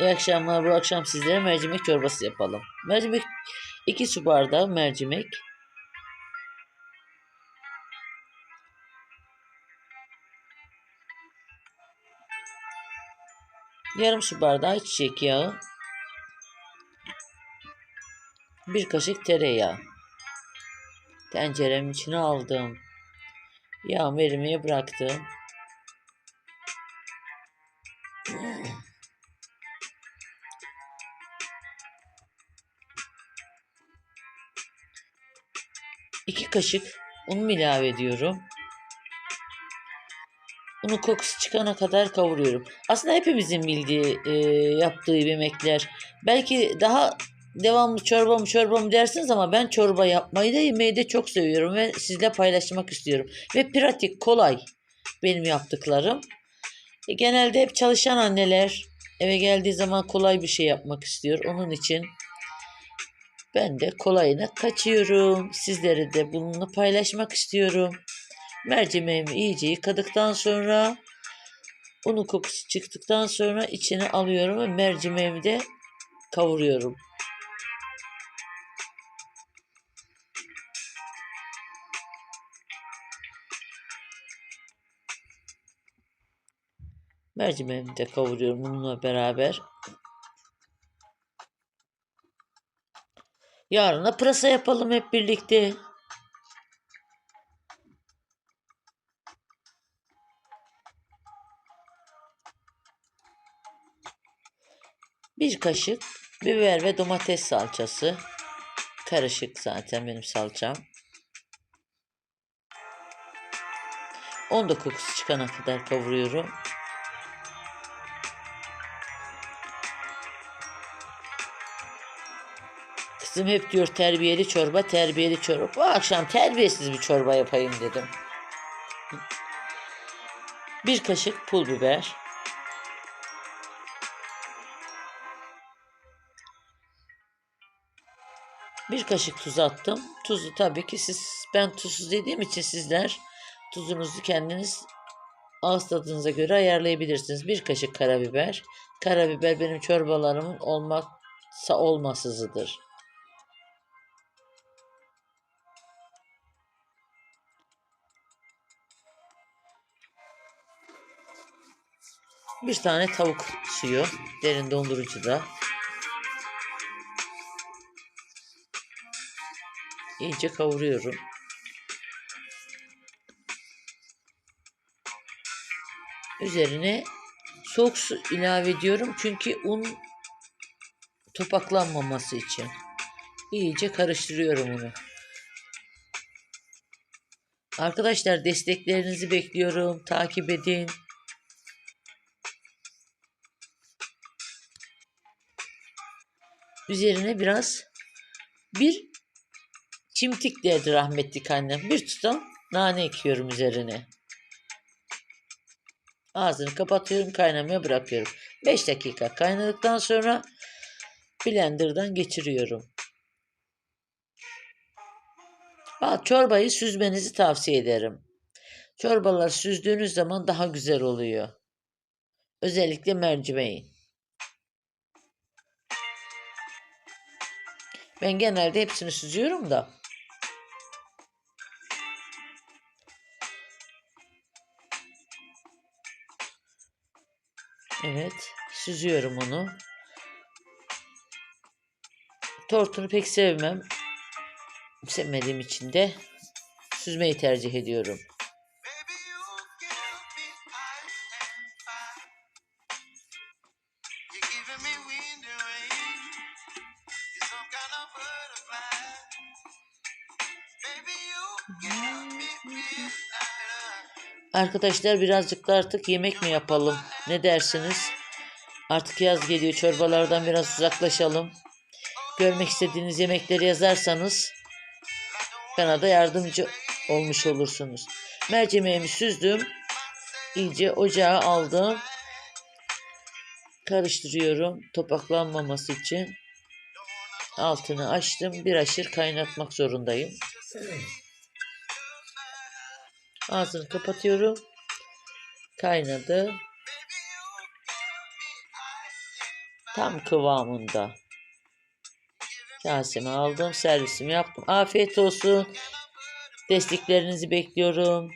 İyi akşamlar. Bu akşam sizlere mercimek çorbası yapalım. Mercimek 2 su bardağı mercimek. Yarım su bardağı çiçek yağı. Bir kaşık tereyağı. Tenceremin içine aldım. Yağımı erimeye bıraktım. İki kaşık un ilave ediyorum. Unun kokusu çıkana kadar kavuruyorum. Aslında hepimizin bildiği, e, yaptığı yemekler. Belki daha devamlı çorba mı çorba mı dersiniz ama ben çorba yapmayı da yemeyi de çok seviyorum ve sizle paylaşmak istiyorum. Ve pratik, kolay benim yaptıklarım. E, genelde hep çalışan anneler eve geldiği zaman kolay bir şey yapmak istiyor. Onun için ben de kolayına kaçıyorum. Sizlere de bunu paylaşmak istiyorum. Mercimeğimi iyice yıkadıktan sonra unun kokusu çıktıktan sonra içine alıyorum ve mercimeğimi de kavuruyorum. Mercimeğimi de kavuruyorum bununla beraber. Yarına pırasa yapalım hep birlikte. Bir kaşık biber ve domates salçası. Karışık zaten benim salçam. Onu da kokusu çıkana kadar kavuruyorum. Kızım hep diyor terbiyeli çorba, terbiyeli çorba. Bu akşam terbiyesiz bir çorba yapayım dedim. Bir kaşık pul biber. Bir kaşık tuz attım. Tuzu tabii ki siz ben tuzsuz dediğim için sizler tuzunuzu kendiniz ağız tadınıza göre ayarlayabilirsiniz. Bir kaşık karabiber. Karabiber benim çorbalarımın olmazsa olmazsızıdır. Bir tane tavuk suyu derin dondurucuda. İyice kavuruyorum. Üzerine soğuk su ilave ediyorum çünkü un topaklanmaması için. İyice karıştırıyorum onu. Arkadaşlar desteklerinizi bekliyorum. Takip edin. Üzerine biraz bir çimtik derdi rahmetli annem. Bir tutam nane ekiyorum üzerine. Ağzını kapatıyorum kaynamaya bırakıyorum. 5 dakika kaynadıktan sonra blenderdan geçiriyorum. Aa, çorbayı süzmenizi tavsiye ederim. Çorbalar süzdüğünüz zaman daha güzel oluyor. Özellikle mercimeğin. Ben genelde hepsini süzüyorum da. Evet, süzüyorum onu. Tortunu pek sevmem. Sevmediğim için de süzmeyi tercih ediyorum. Arkadaşlar birazcık da artık yemek mi yapalım? Ne dersiniz? Artık yaz geliyor. Çorbalardan biraz uzaklaşalım. Görmek istediğiniz yemekleri yazarsanız bana da yardımcı olmuş olursunuz. Mercimeğimi süzdüm. İyice ocağa aldım. Karıştırıyorum topaklanmaması için. Altını açtım. Bir aşır kaynatmak zorundayım. Ağzını kapatıyorum. Kaynadı. Tam kıvamında. Kaseme aldım, servisimi yaptım. Afiyet olsun. Desteklerinizi bekliyorum.